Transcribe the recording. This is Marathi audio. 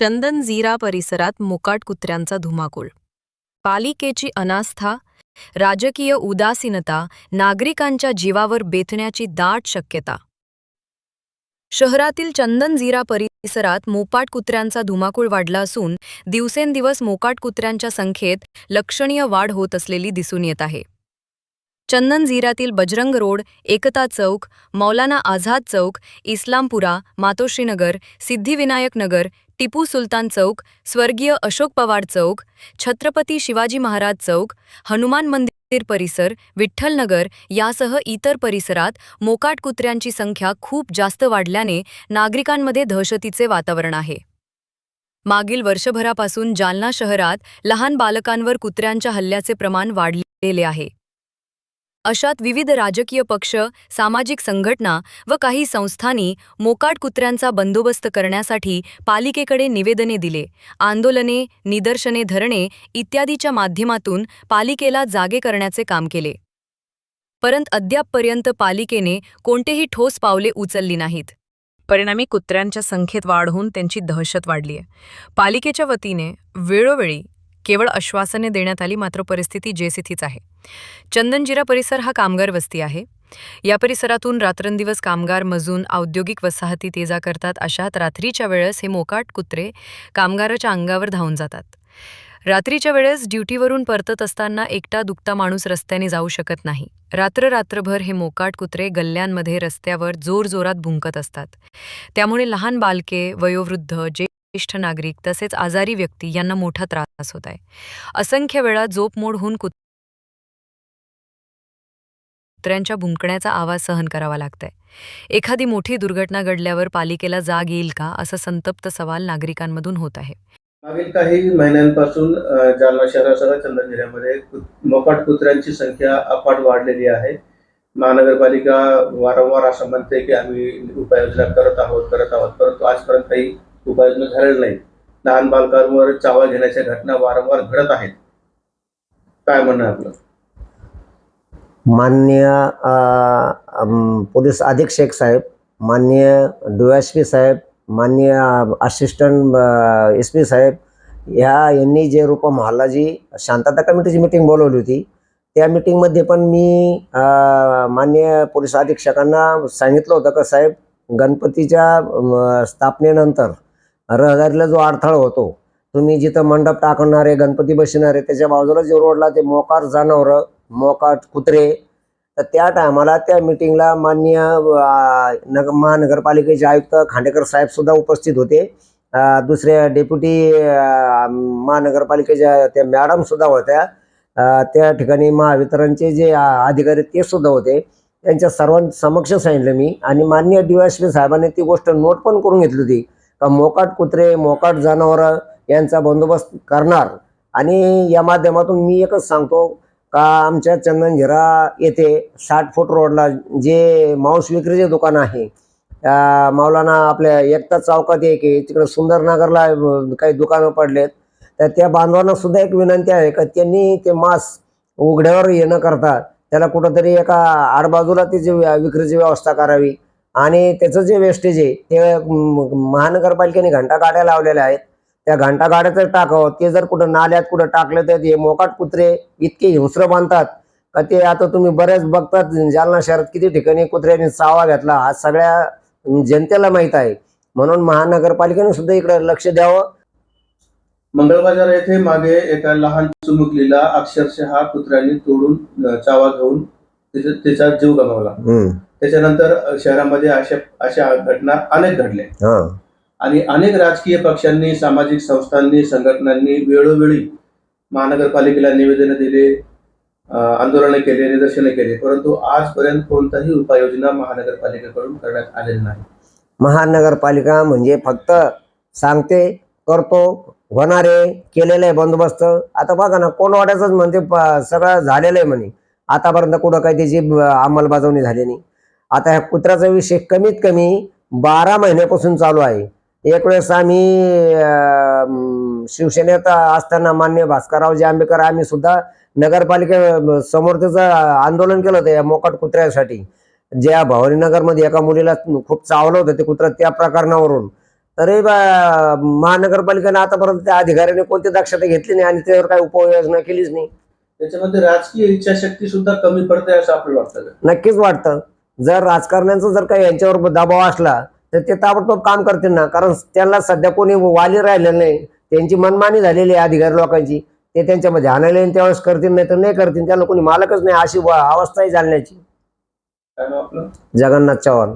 चंदनझिरा परिसरात मोकाट कुत्र्यांचा धुमाकूळ. पालिकेची अनास्था राजकीय उदासीनता नागरिकांच्या जीवावर बेतण्याची दाट शक्यता. शहरातील चंदनझिरा परिसरात मोपाट कुत्र्यांचा धुमाकूळ वाढला असून दिवसेंदिवस मोकाट कुत्र्यांच्या संख्येत लक्षणीय वाढ होत असलेली दिसून येत आहे. चंदनझिरातील बजरंग रोड एकता चौक मौलाना आझाद चौक इस्लामपुरा मातोश्रीनगर सिद्धिविनायक नगर टिपू सुलतान चौक स्वर्गीय अशोक पवार चौक छत्रपती शिवाजी महाराज चौक हनुमान मंदिर परिसर विठ्ठलनगर यासह इतर परिसरात मोकाट कुत्र्यांची संख्या खूप जास्त वाढल्याने नागरिकांमध्ये दहशतीचे वातावरण आहे. मागील वर्षभरापासून जालना शहरात लहान बालकांवर कुत्र्यांच्या हल्ल्याचे प्रमाण वाढलेले आहे. अशात विविध राजकीय पक्ष सामाजिक संघटना व काही संस्थांनी मोकाट कुत्र्यांचा बंदोबस्त करण्यासाठी पालिकेकडे निवेदने दिले. आंदोलने निदर्शने धरणे इत्यादीच्या माध्यमातून पालिकेला जागे करण्याचे काम केले. परंत अद्यापपर्यंत पालिकेने कोणतेही ठोस पावले उचलली नाहीत. परिणामी कुत्र्यांच्या संख्येत वाढ होऊन त्यांची दहशत वाढली आहे पालिकेच्या वतीने वेळोवेळी केवळ आश्वासने देण्यात आली मात्र परिस्थिती जेसिथीच आहे. चंदनजिरा परिसर हा कामगार वस्ती आहे. या परिसरातून रात्रंदिवस कामगार मजून औद्योगिक वसाहती ते जा करतात अशात रात्रीच्या वेळेस हे मोकाट कुत्रे कामगाराच्या अंगावर धावून जातात. रात्रीच्या वेळेस ड्युटीवरून परतत असताना एकटा दुखता माणूस रस्त्याने जाऊ शकत नाही. रात्र रात्रभर हे मोकाट कुत्रे गल्ल्यांमध्ये रस्त्यावर जोरजोरात भुंकत असतात. त्यामुळे लहान बालके वयोवृद्ध जे ज्येष्ठ नागरिक तसेच आजारी व्यक्ती यांना मोठा त्रास होत आहे. असंख्य वेळा झोपमोड होऊन कुत्र्यांच्या भुंकण्याचा आवाज सहन करावा लागतंय. एखादी मोठी दुर्घटना घडल्यावर पालिकेला जाग येईल का? असा संतप्त सवाल नागरिकांमधून होत आहे. मागील काही महिन्यांपासून जालना शहरासह चंदन जिल्ह्यामध्ये मोकाट कुत्र्यांची संख्या अफाट वाढलेली आहे. महानगरपालिका वारंवार असं म्हणते की आम्ही उपाययोजना करत आहोत करत आहोत. परंतु आजपर्यंत काही उपाययोजना झालेल्या नाहीत लहान बालकांवर चावा घेण्याच्या घटना वारंवार घडत आहेत. काय म्हणणं आपलं? मान्य पोलीस अधीक्षक साहेब माननीय डी साहेब मान्य असिस्टंट एस पी साहेब ह्या यांनी जे रूपम हल्ला जी शांतता कमिटीची मिटिंग बोलवली होती त्या मिटिंगमध्ये पण मी मान्य पोलीस अधीक्षकांना सांगितलं होतं का साहेब गणपतीच्या स्थापनेनंतर रहदारीला जो अडथळा होतो तुम्ही जिथं मंडप टाकणारे गणपती बसणारे त्याच्या बाजूला जे रोडला ते मोकार जनावरं मोकार कुत्रे तर त्या टायमाला त्या मिटिंगला माननीय नग महानगरपालिकेचे आयुक्त खांडेकर साहेब सुद्धा उपस्थित होते. दुसऱ्या डेप्युटी महानगरपालिकेच्या त्या मॅडम सुद्धा होत्या. त्या ठिकाणी महावितरणचे जे अधिकारी ते सुद्धा होते. त्यांच्या सर्वांसमक्ष सांगितलं मी. आणि माननीय डी वाय साहेबांनी ती गोष्ट नोट पण करून घेतली होती. का मोकाट कुत्रे मोकाट जनावरं यांचा बंदोबस्त करणार? आणि या माध्यमातून मी एकच सांगतो का आमच्या चंदनझिरा येथे साठ फूट रोडला जे मांस विक्रीचे दुकान आहे अं, मौलाना आपल्या एकता चौकात एक आहे तिकडे सुंदरनगरला काही दुकानं पडलेत तर त्या बांधवांना सुद्धा एक विनंती आहे का त्यांनी ते मांस उघड्यावर येणं करता त्याला कुठंतरी एका आडबाजूला त्याची व्या- विक्रीची व्यवस्था करावी. आणि त्याचं जे वेस्टेज आहे ते महानगरपालिकेने घंटा गाड्या लावलेल्या आहेत. त्या घंटा गाड्याचं टाकावं. ते जर कुठं नाल्यात कुठं टाकलं तर हे मोकाट कुत्रे इतके हिंस्र बांधतात का ते आता तुम्ही बऱ्याच बघतात जालना शहरात किती ठिकाणी कुत्र्यांनी चावा घेतला. हा सगळ्या जनतेला माहीत आहे. म्हणून महानगरपालिकेने सुद्धा इकडे लक्ष द्यावं. मंगळबाजार येथे मागे एका लहान चिमुकलीला अक्षरशः कुत्र्यांनी तोडून चावा घेऊन तिचा जीव गमावला. त्याच्यानंतर शहरामध्ये अशा अशा घटना अनेक घडल्या. हा. आणि अनेक राजकीय पक्षांनी सामाजिक संस्थांनी संघटनांनी वेळोवेळी महानगरपालिकेला निवेदनं दिले आंदोलनं केले निदर्शने केले. परंतु आजपर्यंत कोणताही उपाययोजना महानगरपालिकेकडून करण्यात आलेली नाही. महानगरपालिका म्हणजे फक्त सांगते करतो होणारे केलेलं आहे बंदोबस्त. आता बघा ना कोणवाड्याचंच म्हणते प- सगळं झालेलं आहे म्हणे. आतापर्यंत कुठं काही त्याची अंमलबजावणी झाली नाही. आता ह्या कुत्र्याचा विषय कमीत कमी बारा महिन्यापासून चालू आहे. एक वेळेस आम्ही शिवसेनेत असताना मान्य भास्करराव जांभेकर आम्ही सुद्धा नगरपालिके समोर त्याचं आंदोलन केलं होतं या मोकाट कुत्र्यासाठी. ज्या भवानीनगरमध्ये एका मुलीला खूप चावलं होतं ते कुत्रं त्या प्रकरणावरून. तरी बा- महानगरपालिकेने आतापर्यंत त्या अधिकाऱ्याने कोणती दक्षता घेतली नाही आणि त्यावर काही उपाययोजना केलीच नाही. त्याच्यामध्ये राजकीय इच्छाशक्ती सुद्धा कमी पडते असं आपल्याला वाटतं? नक्कीच वाटतं. जर राजकारण्यांचा जर काही यांच्यावर दबाव असला तर ते ताबडतोब काम करतील ना. कारण त्यांना सध्या कोणी वाली राहिलेलं नाही. त्यांची मनमानी झालेली आहे अधिकारी लोकांची. ते त्यांच्यामध्ये आणायला त्यावेळेस करतील नाही तर नाही करतील. त्यांना कोणी मालकच नाही अशी व- अवस्था आहे जालन्याची. काय नाव आपलं? जगन्नाथ चव्हाण.